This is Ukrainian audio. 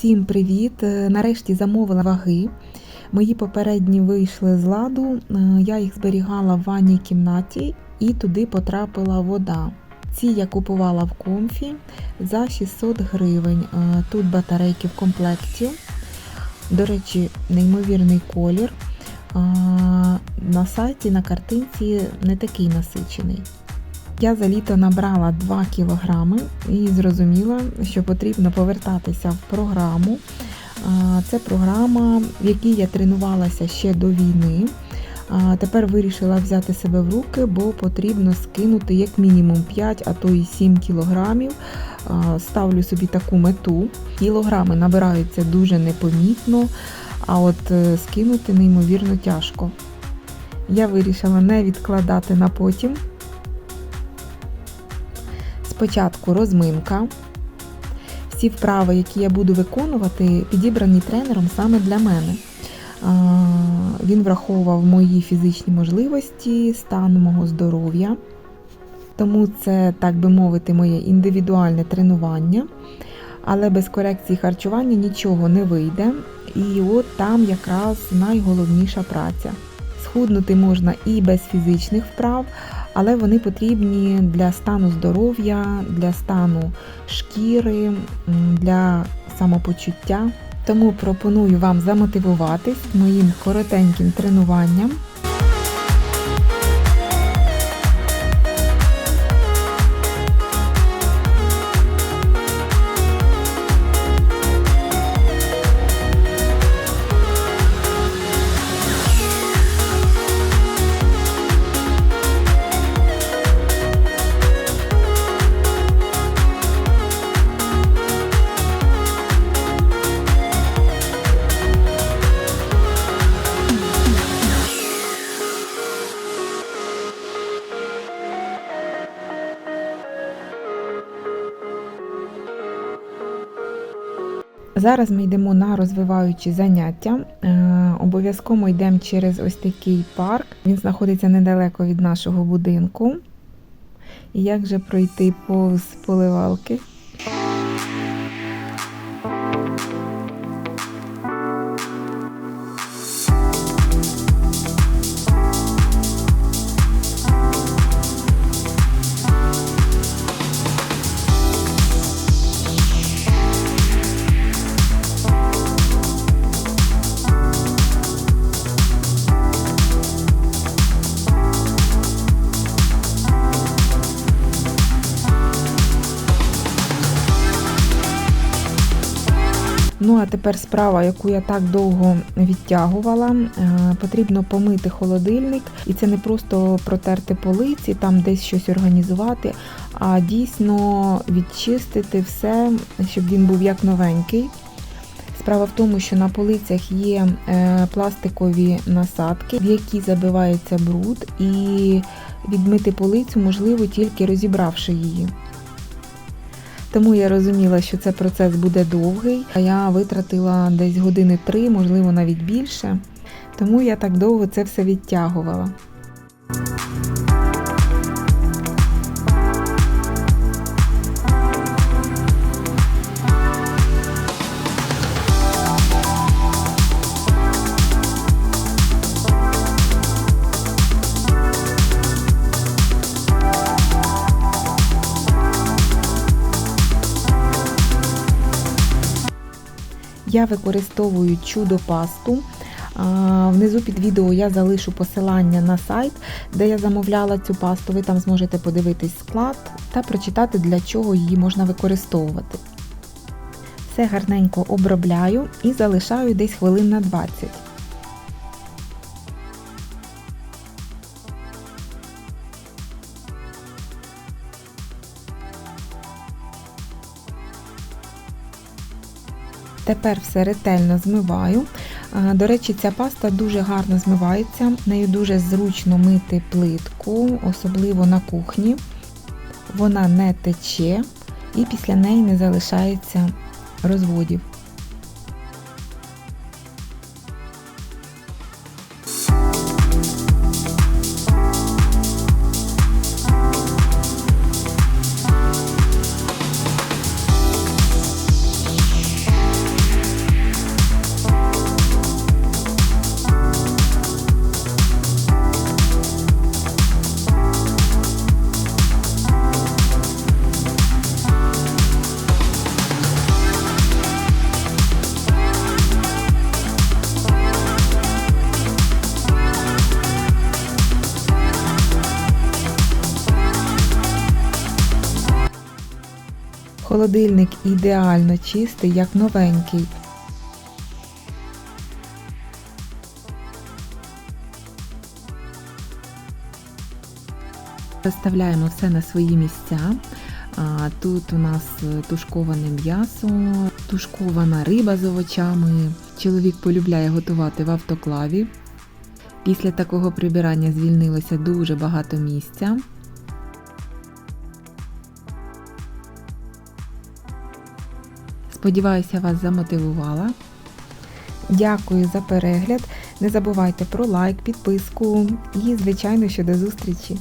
Всім привіт! Е, Нарешті замовила ваги. Мої попередні вийшли з ладу. Е, Я їх зберігала в ванній кімнаті і туди потрапила вода. Ці я купувала в комфі за 600 гривень. Е, Тут батарейки в комплекті. До речі, неймовірний колір. На сайті, на картинці не такий насичений. Я за літо набрала 2 кілограми і зрозуміла, що потрібно повертатися в програму. Це програма, в якій я тренувалася ще до війни. Тепер вирішила взяти себе в руки, бо потрібно скинути як мінімум 5, а то і 7 кілограмів. Ставлю собі таку мету. Кілограми набираються дуже непомітно, а от е, скинути неймовірно тяжко. Я вирішила не відкладати на потім. Спочатку розминка. Всі вправи, які я буду виконувати, підібрані тренером саме для мене. Він враховував мої фізичні можливості, стан мого здоров'я. Тому це, так би мовити, моє індивідуальне тренування. Але без корекції харчування нічого не вийде. І от там якраз найголовніша праця. Схуднути можна і без фізичних вправ, але вони потрібні для стану здоров'я, для стану шкіри, для самопочуття. Тому пропоную вам замотивуватись моїм коротеньким тренуванням. Зараз ми йдемо на розвиваючі заняття. Е, Обов'язково йдемо через ось такий парк. Він знаходиться недалеко від нашого будинку. І як же пройти повз поливалки? А тепер справа, яку я так довго відтягувала. Е, Потрібно помити холодильник, і це не просто протерти полиці, там десь щось організувати, а дійсно відчистити все, щоб він був як новенький. Справа в тому, що на полицях є е, пластикові насадки, в які забивається бруд, і відмити полицю можливо тільки розібравши її. Тому я розуміла, що цей процес буде довгий, а я витратила десь години три, можливо, навіть більше. Тому я так довго це все відтягувала. Я використовую чудо пасту. Внизу під відео я залишу посилання на сайт, де я замовляла цю пасту. Ви там зможете подивитись склад та прочитати, для чого її можна використовувати. Все гарненько обробляю і залишаю десь хвилин на 20. Тепер все ретельно змиваю. До речі, ця паста дуже гарно змивається, нею дуже зручно мити плитку, особливо на кухні. Вона не тече і після неї не залишається розводів. Холодильник ідеально чистий, як новенький. Розставляємо все на свої місця. Тут у нас е, тушковане м'ясо, тушкована риба з овочами. Чоловік полюбляє готувати в автоклаві. Після такого прибирання звільнилося дуже багато місця. Сподіваюся, вас замотивувала. Дякую за перегляд. Не забувайте про лайк, підписку і, звичайно, що до зустрічі!